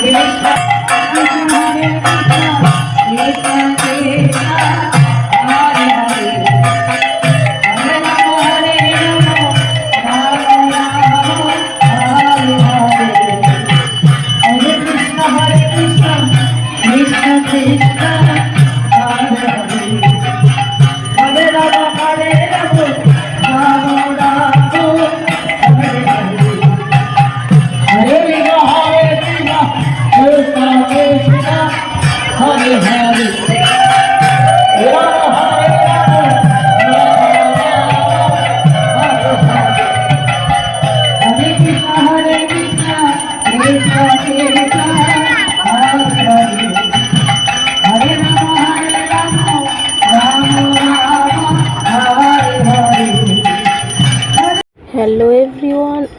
Gracias. have it.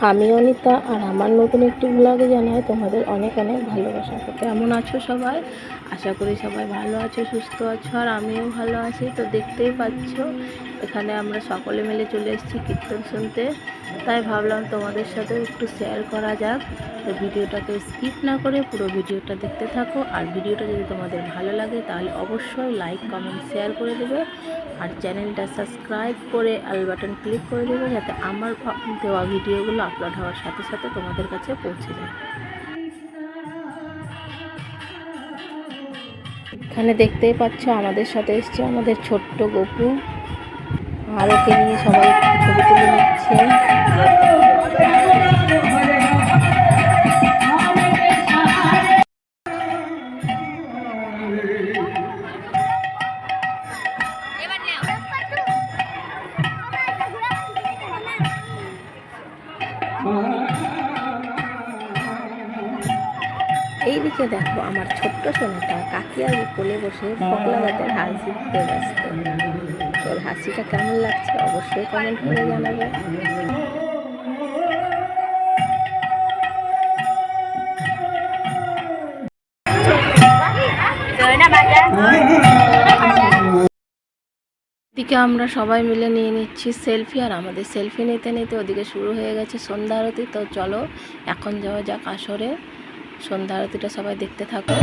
আমি অনিতা আর আমার নতুন একটি ব্লগে জানাই তোমাদের অনেক অনেক ভালোবাসা। তো কেমন আছো সবাই? আশা করি সবাই ভালো আছো, সুস্থ আছো আর আমিও ভালো আছি। তো দেখতেই পাচ্ছ, এখানে আমরা সকলে মিলে চলে এসেছি কীর্তন শুনতে। তাই ভাবলাম তোমাদের সাথে একটু শেয়ার করা যাক। তো ভিডিওটাকে স্কিপ না করে পুরো ভিডিওটা দেখতে থাকো। আর ভিডিওটা যদি তোমাদের ভালো লাগে, তাহলে অবশ্যই লাইক কমেন্ট শেয়ার করে দেবে। আর চ্যানেলটা সাবস্ক্রাইব করে আল বাটন ক্লিক করে দেবে, যাতে আমার দেওয়া ভিডিওগুলো আপলোড হওয়ার সাথে সাথে তোমাদের কাছে পৌঁছে যায়। এখানে দেখতেই পাচ্ছ, আমাদের সাথে এসছে আমাদের ছোট্ট গপু। আর ওকে নিয়ে সবাই ছবি তুলে নিচ্ছে। এইদিকে দেখো আমার ছোট্ট সোনাটা কাকিয়ার কোলে বসে ফকলা গাছের হাসি দিতে ব্যস্ত। তোর হাসিটা কেমন লাগছে অবশ্যই কমেন্ট করে জানাবে। এদিকে আমরা সবাই মিলে নিয়ে নিচ্ছি সেলফি, আর আমাদের সেলফি নিতে নিতে ওদিকে শুরু হয়ে গেছে সন্ধ্যা আরতি। তো চলো, এখন যাওয়া যাক আসরে। সন্ধ্যা আরতিটা সবাই দেখতে থাকো।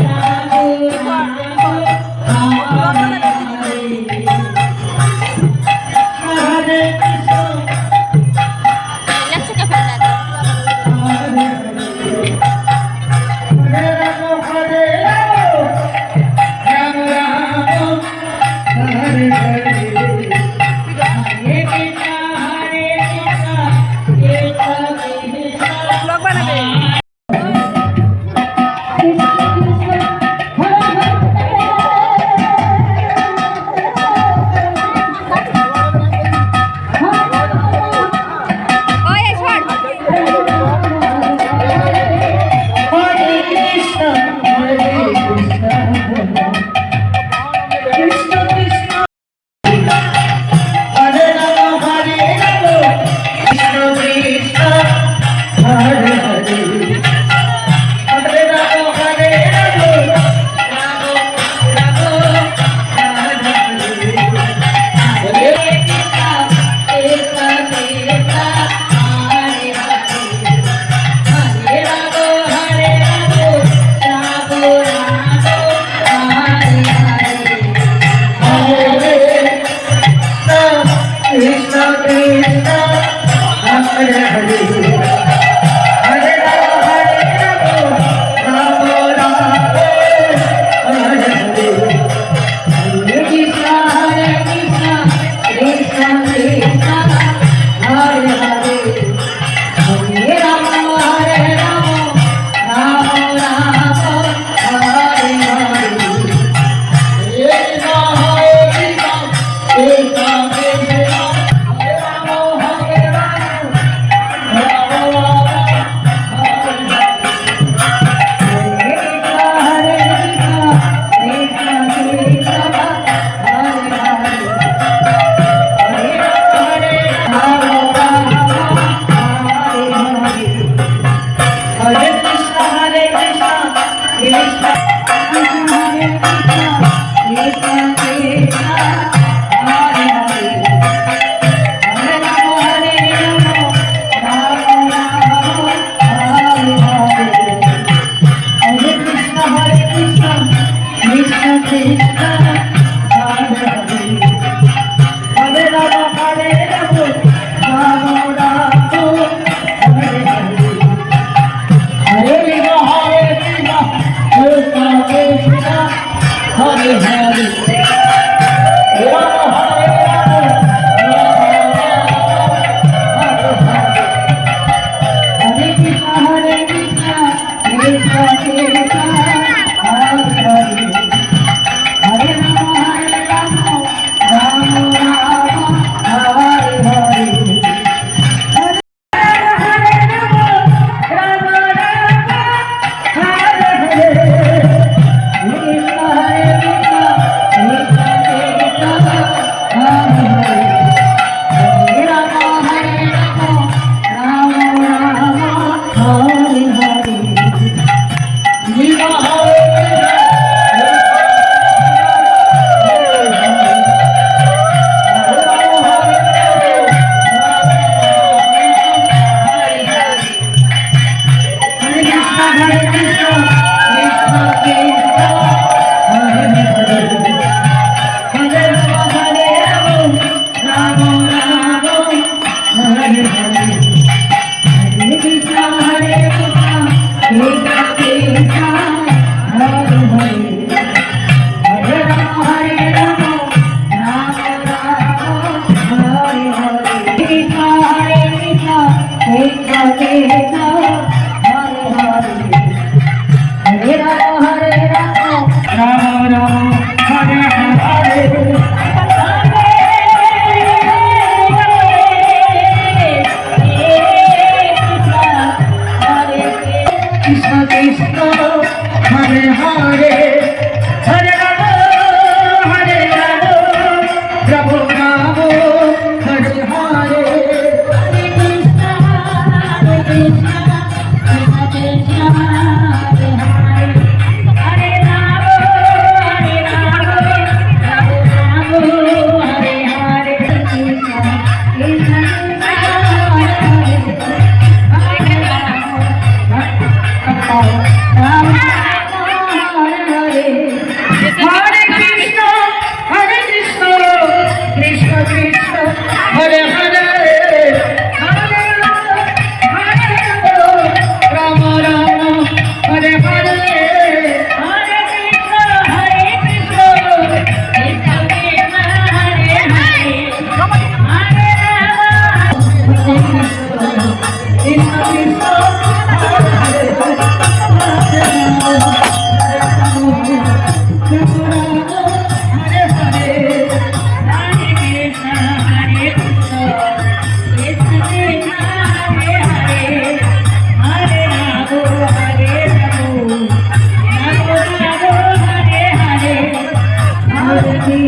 Thank you.